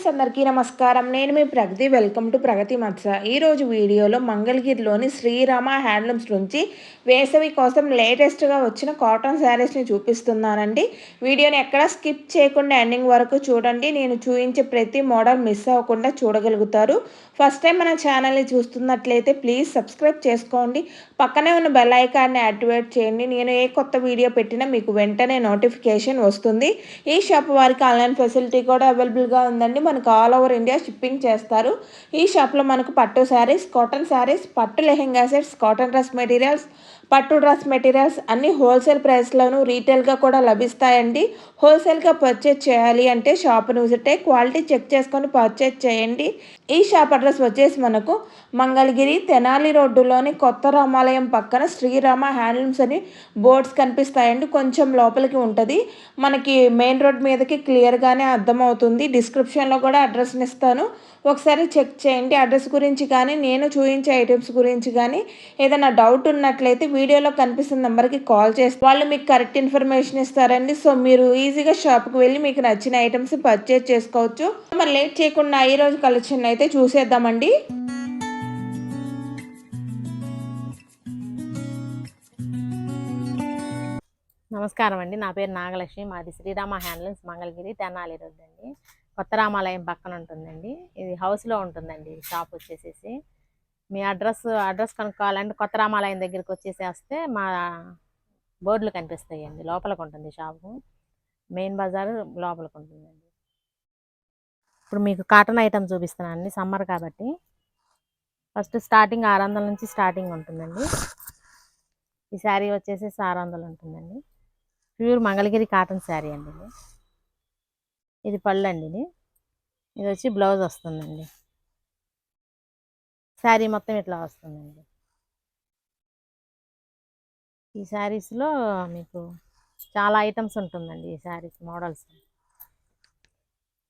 Friends అందరికీ నమస్కారం. నేను మీ ప్రగతి. వెల్కమ్ టు ప్రగతి మత్స. ఈరోజు వీడియోలో మంగళగిరిలోని శ్రీరామ హ్యాండ్లూమ్స్ నుంచి వేసవి కోసం లేటెస్ట్గా వచ్చిన కాటన్ శారీస్ని చూపిస్తున్నానండి. వీడియోని ఎక్కడ స్కిప్ చేయకుండా ఎండింగ్ వరకు చూడండి. నేను చూపించే ప్రతి మోడల్ మిస్ అవ్వకుండా చూడగలుగుతారు. ఫస్ట్ టైం మన ఛానల్ని చూస్తున్నట్లయితే ప్లీజ్ సబ్స్క్రైబ్ చేసుకోండి. పక్కనే ఉన్న బెల్ ఐకాన్ని యాక్టివేట్ చేయండి. నేను ఏ కొత్త వీడియో పెట్టినా మీకు వెంటనే నోటిఫికేషన్ వస్తుంది. ఈ షాప్ వారికి ఆన్లైన్ ఫెసిలిటీ కూడా అవైలబుల్గా ఉందండి. మనకు ఆల్ ఓవర్ ఇండియా షిప్పింగ్ చేస్తారు. ఈ షాప్లో మనకు పట్టు శారీస్ కాటన్ శారీస్ పట్టు lehenga sets cotton dress materials పట్టు డ్రెస్ మెటీరియల్స్ అన్ని హోల్సేల్ ప్రైస్లోనూ రీటైల్గా కూడా లభిస్తాయండి. హోల్సేల్గా పర్చేజ్ చేయాలి అంటే షాప్ను విజిట్ క్వాలిటీ చెక్ చేసుకొని పర్చేజ్ చేయండి. ఈ షాప్ అడ్రస్ వచ్చేసి మనకు మంగళగిరి తెనాలి రోడ్డులోని కొత్త రామాలయం పక్కన శ్రీరామ హ్యాండ్లూమ్స్ అని బోర్డ్స్ కనిపిస్తాయండి. కొంచెం లోపలికి ఉంటుంది. మనకి మెయిన్ రోడ్ మీదకి క్లియర్గానే అర్థమవుతుంది. డిస్క్రిప్షన్లో కూడా అడ్రస్ని ఇస్తాను. ఒకసారి చెక్ చేయండి అడ్రస్ గురించి కానీ నేను చూపించే ఐటమ్స్ గురించి కానీ. ఏదైనా డౌట్ ఉన్నట్లయితే వీడియోలో కనిపిస్తున్న నెంబర్కి కాల్ చేస్తే వాళ్ళు మీకు కరెక్ట్ ఇన్ఫర్మేషన్ ఇస్తారండి. సో మీరు ఈజీగా షాప్కి వెళ్ళి మీకు నచ్చిన ఐటమ్స్ పర్చేజ్ చేసుకోవచ్చు. మరి లేట్ చేయకుండా ఈ రోజు కలెక్షన్ అయితే చూసేద్దామండి. నమస్కారం అండి. నా పేరు నాగలక్ష్మి. మాది శ్రీరామ హ్యాండ్లూమ్స్ మంగళగిరి తెనాలి రోడ్ అండి. కొత్త రామాలయం పక్కన ఉంటుందండి. ఇది హౌస్లో ఉంటుందండి. షాప్ వచ్చేసేసి. మీ అడ్రస్ అడ్రస్ కనుక్కోవాలంటే కొత్త రామాలయం దగ్గరికి వచ్చేసేస్తే మా బోర్డులు కనిపిస్తాయండి లోపలికి ఉంటుంది షాపు మెయిన్ బజార్ లోపలికి ఉంటుందండి. ఇప్పుడు మీకు కాటన్ ఐటమ్ చూపిస్తున్నానండి సమ్మర్ కాబట్టి. ఫస్ట్ స్టార్టింగ్ ఆరు వందల నుంచి స్టార్టింగ్ ఉంటుందండి. ఈ శారీ వచ్చేసి ఆరు వందలు ఉంటుందండి. ప్యూర్ మంగళగిరి కాటన్ శారీ అండి ఇది పళ్ళండి పళ్ళు అండి ఇది. ఇది వచ్చి బ్లౌజ్ వస్తుందండి. శారీ మొత్తం ఇట్లా వస్తుందండి. ఈ శారీస్లో మీకు చాలా ఐటమ్స్ ఉంటుందండి ఈ శారీస్ మోడల్స్.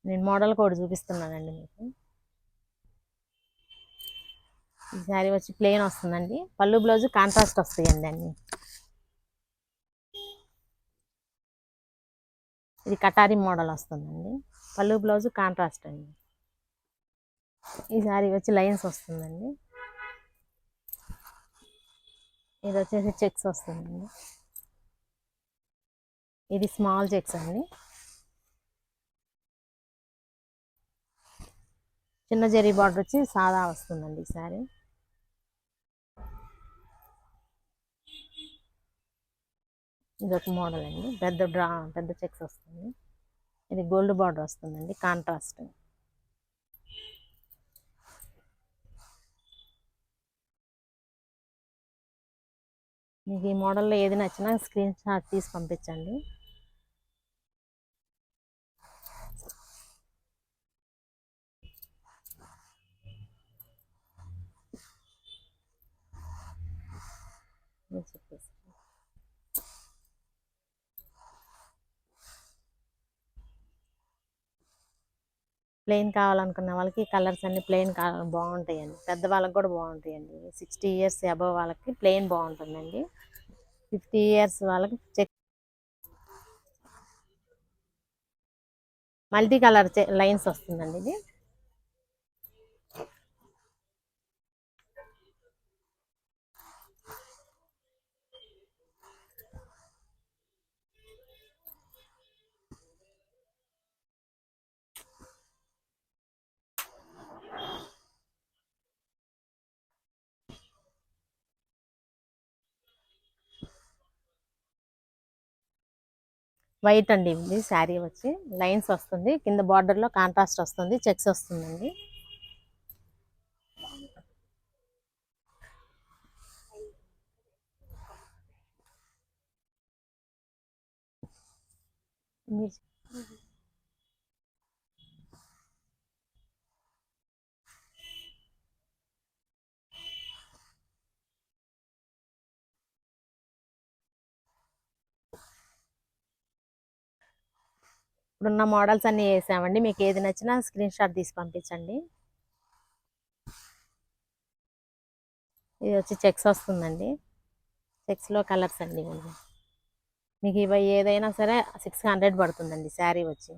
నేను మోడల్ కోడ్ చూపిస్తున్నానండి మీకు. ఈ శారీ వచ్చి ప్లెయిన్ వస్తుందండి. పళ్ళు బ్లౌజ్ కాంట్రాస్ట్ వస్తాయండి అన్నీ. ఇది కటారి మోడల్ వస్తుందండి. పళ్ళు బ్లౌజ్ కాంట్రాస్ట్ అండి. ఈ సారీ వచ్చి లైన్స్ వస్తుందండి. ఇది వచ్చేసి చెక్స్ వస్తుందండి. ఇది స్మాల్ చెక్స్ అండి. చిన్న జరీ బార్డర్ వచ్చి సాదా వస్తుందండి ఈ సారీ. ఇది ఒక మోడల్ అండి. పెద్ద డ్రా పెద్ద చెక్స్ వస్తుంది. ఇది గోల్డ్ బార్డర్ వస్తుందండి కాంట్రాస్ట్. మీకు ఈ మోడల్లో ఏది నచ్చినా స్క్రీన్ షాట్ తీసి పంపించండి. నేను ప్లెయిన్ కావాలనుకున్న వాళ్ళకి కలర్స్ అన్ని ప్లెయిన్ కావాలి బాగుంటాయండి. పెద్ద వాళ్ళకి కూడా బాగుంటాయండి. సిక్స్టీ ఇయర్స్ అబవ్ వాళ్ళకి ప్లెయిన్ బాగుంటుందండి. ఫిఫ్టీ ఇయర్స్ వాళ్ళకి చెక్ మల్టీ కలర్ లైన్స్ వస్తుందండి ఇది. వైట్ అండి ఇది శారీ వచ్చి. లైన్స్ వస్తుంది. కింద బార్డర్లో కాంట్రాస్ట్ వస్తుంది. చెక్స్ వస్తుందండి. మీరు ఇప్పుడున్న మోడల్స్ అన్నీ వేసామండి. మీకు ఏది నచ్చినా స్క్రీన్ షాట్ తీసి పంపించండి. ఇది వచ్చి చెక్స్ వస్తుందండి. చెక్స్లో కలర్స్ అండి మీకు ఇవి ఏదైనా సరే సిక్స్ హండ్రెడ్ పడుతుందండి శారీ వచ్చి.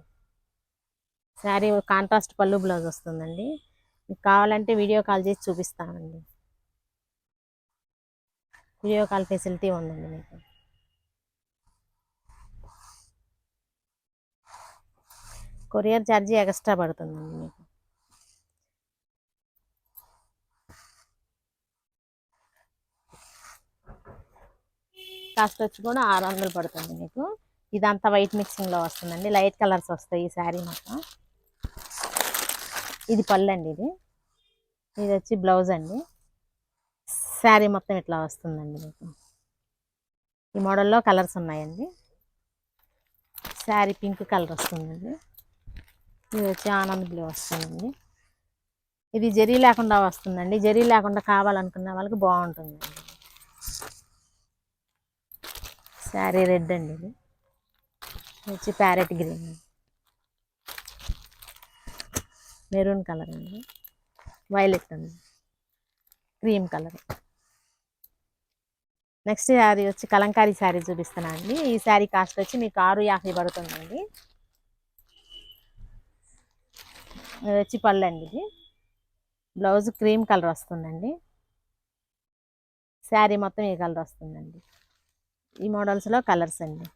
శారీ కాంట్రాస్ట్ పళ్ళు బ్లౌజ్ వస్తుందండి. మీకు కావాలంటే వీడియో కాల్ చేసి చూపిస్తానండి వీడియో కాల్ ఫెసిలిటీ ఉందండి మీకు. కొరియర్ ఛార్జీ ఎక్స్ట్రా పడుతుందండి మీకు. కాస్ట్ వచ్చి కూడా ఆరు వందలు పడుతుంది మీకు. ఇదంతా వైట్ మిక్సింగ్లో వస్తుందండి. లైట్ కలర్స్ వస్తాయి ఈ శారీ మొత్తం. ఇది పళ్ళు అండి ఇది. ఇది వచ్చి బ్లౌజ్ అండి. శారీ మొత్తం ఇట్లా వస్తుందండి మీకు. ఈ మోడల్లో కలర్స్ ఉన్నాయండి. శారీ పింక్ కలర్ వస్తుందండి. ఇది వచ్చి ఆనంద్ బ్లూ వస్తుందండి. ఇది జరీ లేకుండా వస్తుందండి. జరీ లేకుండా కావాలనుకున్న వాళ్ళకి బాగుంటుందండి శారీ రెడ్ అండి ఇది. వచ్చి ప్యారెట్ గ్రీన్. మెరూన్ కలర్ అండి. వైలెట్ అండి. Cream colour. నెక్స్ట్ శారీ వచ్చి కలంకారీ శారీ చూపిస్తున్నాను అండి ఈ శారీ కాస్ట్ వచ్చి మీకు ఆరు యాభై పడుతుందండి. ఇది వచ్చి పళ్ళు అండి ఇది. బ్లౌజ్ క్రీమ్ కలర్ వస్తుందండి. శారీ మొత్తం ఈ కలర్ వస్తుందండి. ఈ మోడల్స్లో కలర్స్ అండి.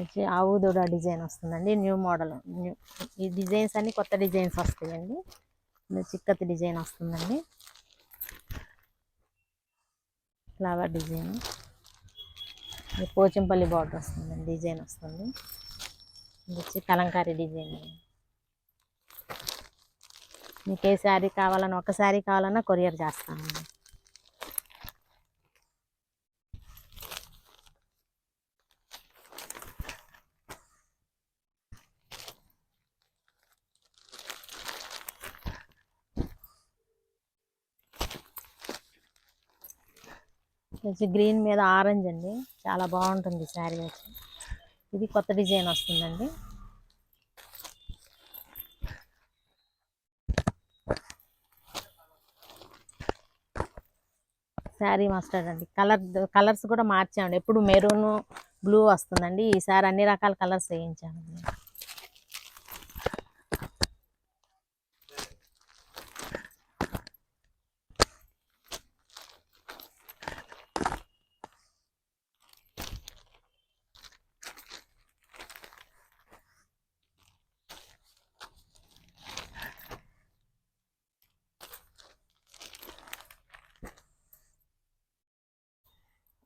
వచ్చి ఆవు దూడ డిజైన్ వస్తుందండి. న్యూ మోడల్ న్యూ ఈ డిజైన్స్ అన్ని కొత్త డిజైన్స్ వస్తాయండి. చిక్కతి డిజైన్ వస్తుందండి. Flower design. పోచంపల్లి బార్డర్ వస్తుందండి. డిజైన్ వస్తుంది. ఇది వచ్చి కలంకారీ డిజైన్. మీకు ఏ శారీ కావాలన్నా ఒక శారీ కావాలన్నా కొరియర్ చేస్తాను. వచ్చి గ్రీన్ మీద ఆరెంజ్ అండి. చాలా బాగుంటుంది శారీ వచ్చి ఇది కొత్త డిజైన్ వస్తుందండి. శారీ మస్టర్డ్ అండి. కలర్ కలర్స్ కూడా మార్చామండి. ఎప్పుడు మెరూన్ బ్లూ వస్తుందండి. ఈసారి అన్ని రకాల కలర్స్ వేయించామండి.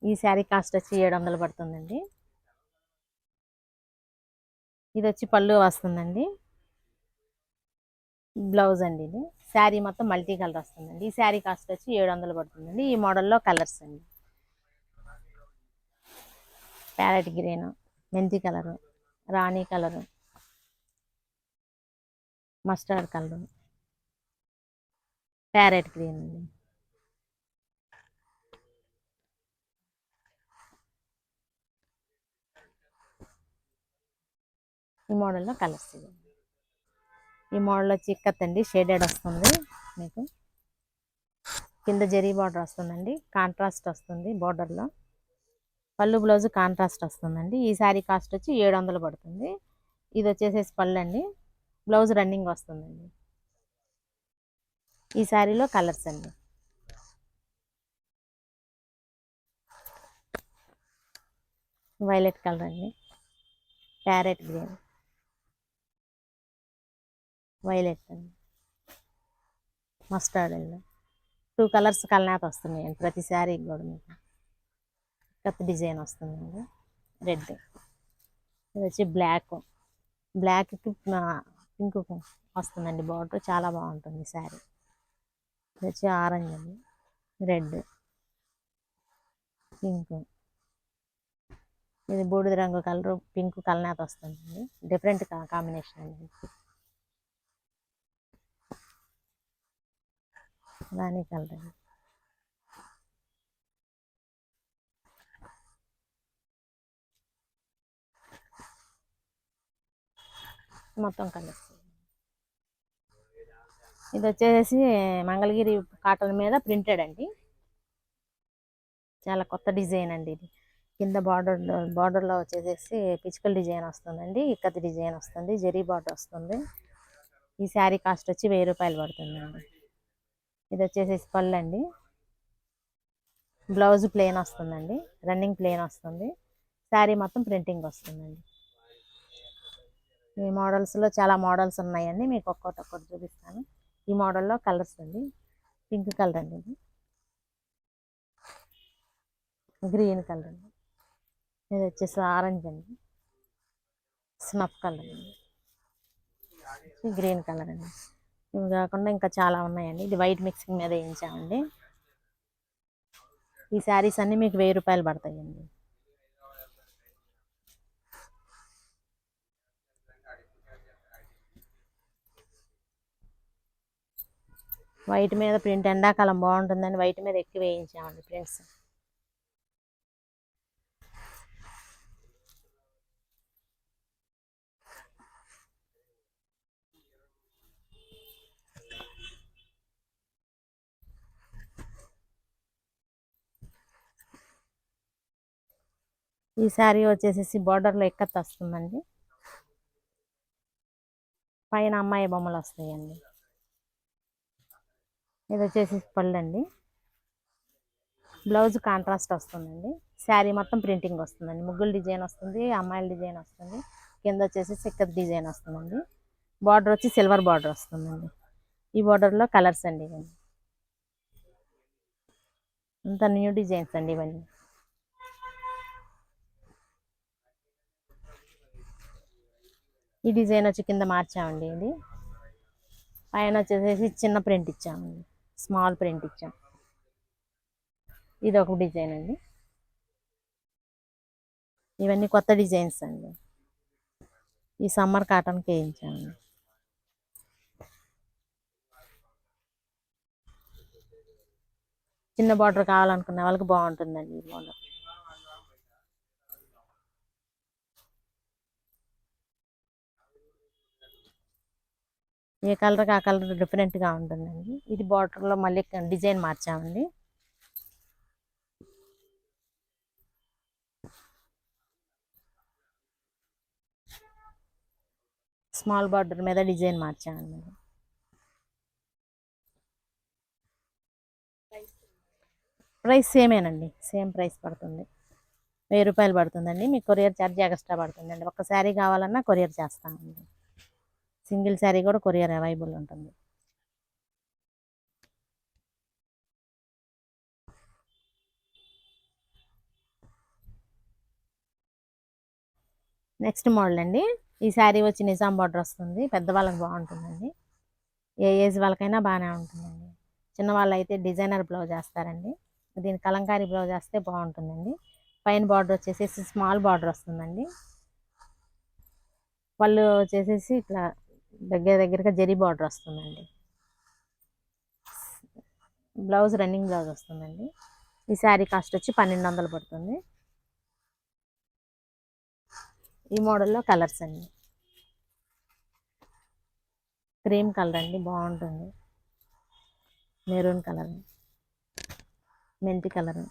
ఈ శారీ కాస్ట్ వచ్చి ఏడు వందలు పడుతుందండి. ఇది వచ్చి పళ్ళు వస్తుందండి. బ్లౌజ్ అండి ఇది. శారీ మొత్తం మల్టీ కలర్ వస్తుందండి. ఈ శారీ కాస్ట్ వచ్చి ఏడు వందలు పడుతుందండి. ఈ మోడల్లో కలర్స్ అండి. ప్యారెట్ గ్రీన్ మెంతి కలరు రాణి colour mustard colour. Parrot green అండి. ఈ మోడల్లో కలర్స్. ఇవి ఈ మోడల్ వచ్చి ఇక్కత్ అండి షేడెడ్ వస్తుంది మీకు. కింద జరీ బార్డర్ వస్తుందండి. కాంట్రాస్ట్ వస్తుంది బార్డర్లో. పళ్ళు బ్లౌజ్ కాంట్రాస్ట్ వస్తుందండి. ఈ శారీ కాస్ట్ వచ్చి ఏడు వందలు పడుతుంది. ఇది వచ్చేసేసి పళ్ళు అండి బ్లౌజ్ రన్నింగ్ వస్తుందండి. ఈ శారీలో కలర్స్ అండి. వైలెట్ కలర్ అండి. Parrot green. Violet mustard and two colours కలనాత వస్తున్నాయండి ప్రతి శారీకి కూడా మీకు. కొత్త డిజైన్ వస్తుందండి. రెడ్ ఇది వచ్చి బ్లాక్ బ్లాక్కి పింక్ వస్తుందండి బార్డర్ చాలా బాగుంటుంది శారీ ఇది వచ్చి ఆరెంజ్ అండి. రెడ్ పింక్ ఇది బూడిద రంగు కలరు పింక్ కలనాత వస్తుందండి. డిఫరెంట్ కాంబినేషన్ అండి. రాణి కలర్ మొత్తం కలర్స్ ఇది వచ్చేసి మంగళగిరి కాటన్ మీద ప్రింటెడ్ అండి. చాలా కొత్త డిజైన్ అండి ఇది. కింద బార్డర్ బార్డర్లో వచ్చేసేసి పిచికల్ డిజైన్ వస్తుందండి ఇక్కత్ డిజైన్ వస్తుంది జరీ బార్డర్ వస్తుంది. ఈ శారీ కాస్ట్ వచ్చి వెయ్యి రూపాయలు పడుతుందండి. ఇది వచ్చేసి పళ్ళు అండి బ్లౌజ్ ప్లెయిన్ వస్తుందండి. రన్నింగ్ ప్లెయిన్ వస్తుంది. శారీ మొత్తం ప్రింటింగ్ వస్తుందండి. ఈ మోడల్స్లో చాలా మోడల్స్ ఉన్నాయండి. మీకు ఒక్కొక్కటి ఒక్కటి చూపిస్తాను. ఈ మోడల్లో కలర్స్ అండి. పింక్ కలర్ అండి ఇది. గ్రీన్ కలర్ అండి. ఇది వచ్చేసి ఆరెంజ్ అండి. స్నఫ్ కలర్ అండి. గ్రీన్ కలర్ అండి. ఇవి కాకుండా ఇంకా చాలా ఉన్నాయండి. ఇది వైట్ మిక్సింగ్ మీద వేయించామండి. ఈ శారీస్ అన్నీ మీకు వెయ్యి రూపాయలు పడతాయండి. వైట్ మీద ప్రింట్ ఎండాకాలం బాగుంటుందని వైట్ మీద ఎక్కువ వేయించామండి ప్రింట్స్. ఈ శారీ వచ్చేసేసి బార్డర్లో ఎక్కత్ వస్తుందండి? పైన అమ్మాయి బొమ్మలు వస్తాయండి. ఇది వచ్చేసి పళ్ళు అండి బ్లౌజ్ కాంట్రాస్ట్ వస్తుందండి. శారీ మొత్తం ప్రింటింగ్ వస్తుందండి. ముగ్గులు డిజైన్ వస్తుంది అమ్మాయిల డిజైన్ వస్తుంది. కింద వచ్చేసి సిక్కత్ డిజైన్ వస్తుందండి. బార్డర్ వచ్చి సిల్వర్ బార్డర్ వస్తుందండి. ఈ బార్డర్లో కలర్స్ అండి ఇవన్నీ. అంత న్యూ డిజైన్స్ అండి ఇవన్నీ. ఈ డిజైన్ వచ్చి కింద మార్చామండి ఇది. పైన వచ్చేసేసి చిన్న ప్రింట్ ఇచ్చామండి స్మాల్ ప్రింట్ ఇచ్చాం. ఇది ఒక డిజైన్ అండి. ఇవన్నీ కొత్త డిజైన్స్ అండి. ఈ సమ్మర్ కాటన్కి వేయించామండి చిన్న బార్డర్ కావాలనుకున్న వాళ్ళకి బాగుంటుందండి ఈ బార్డర్ ఏ కలర్కి ఆ కలర్ డిఫరెంట్గా ఉంటుందండి. ఇది బార్డర్లో మళ్ళీ డిజైన్ మార్చామండి. స్మాల్ బార్డర్ మీద డిజైన్ మార్చామండి. ప్రైస్ సేమేనండి. సేమ్ ప్రైస్ పడుతుంది. వెయ్యి రూపాయలు పడుతుందండి. మీకు కొరియర్ ఛార్జ్ ఎక్స్ట్రా పడుతుందండి. ఒక శారీ కావాలన్నా కొరియర్ చేస్తామండి. సింగిల్ శారీ కూడా కొరియర్ అవైలబుల్ ఉంటుంది. నెక్స్ట్ మోడల్ అండి. ఈ శారీ వచ్చి నిజాం బార్డర్ వస్తుంది. పెద్దవాళ్ళకి బాగుంటుందండి. ఏ ఏజ్ వాళ్ళకైనా బాగానే ఉంటుందండి. చిన్నవాళ్ళు అయితే డిజైనర్ బ్లౌజ్ వేస్తారండి. దీని కలంకారీ బ్లౌజ్ వేస్తే బాగుంటుందండి. పైన బార్డర్ వచ్చేసి స్మాల్ బార్డర్ వస్తుందండి. వాళ్ళు వచ్చేసేసి ఇట్లా దగ్గర దగ్గరగా జరీ బార్డర్ వస్తుందండి. బ్లౌజ్ రన్నింగ్ బ్లౌజ్ వస్తుందండి. ఈ శారీ కాస్ట్ వచ్చి పన్నెండు వందలు పడుతుంది. ఈ మోడల్లో కలర్స్ అండి. క్రీమ్ కలర్ అండి బాగుంటుంది. మెరూన్ కలర్ మెంతి కలర్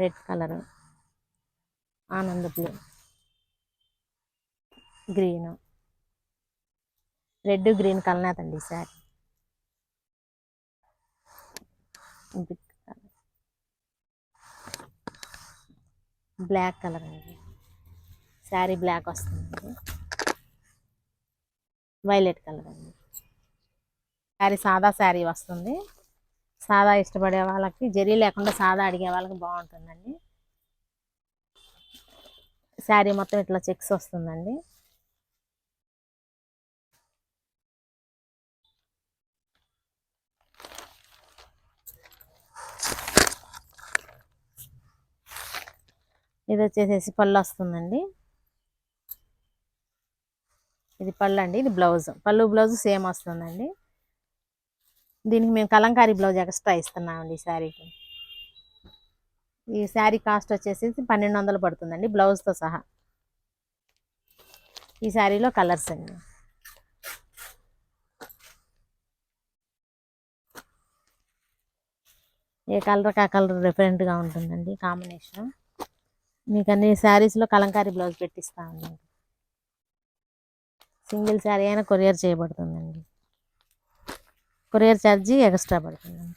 రెడ్ కలర్ ఆనంద blue green. Red green colour అండి శారీ బ్లాక్ కలర్ అండి. శారీ బ్లాక్ వస్తుందండి వైలెట్ కలర్ అండి. శారీ సాదా శారీ వస్తుంది. సాదా ఇష్టపడే వాళ్ళకి జరీ లేకుండా సాదా అడిగే వాళ్ళకి బాగుంటుందండి. శారీ మొత్తం ఇట్లా చెక్స్ వస్తుందండి. ఇది వచ్చేసేసి పళ్ళు వస్తుందండి. ఇది పళ్ళు అండి ఇది బ్లౌజ్. పళ్ళు బ్లౌజ్ సేమ్ వస్తుందండి. దీనికి మేము కలంకారీ బ్లౌజ్ ఎక్స్ట్రా ఇస్తున్నామండి ఈ శారీకి. ఈ శారీ కాస్ట్ వచ్చేసి పన్నెండు వందలు పడుతుందండి బ్లౌజ్తో సహా. ఈ శారీలో కలర్స్ అండి. ఏ కలర్ ఆ కలర్ డిఫరెంట్గా ఉంటుందండి కాంబినేషన్. మీకు అన్ని శారీస్లో కలంకారీ బ్లౌజ్ పెట్టిస్తామండి సింగిల్ శారీ అయినా కొరియర్ చేయబడుతుందండి. కొరియర్ ఛార్జీ ఎక్స్ట్రా పడుతుందండి.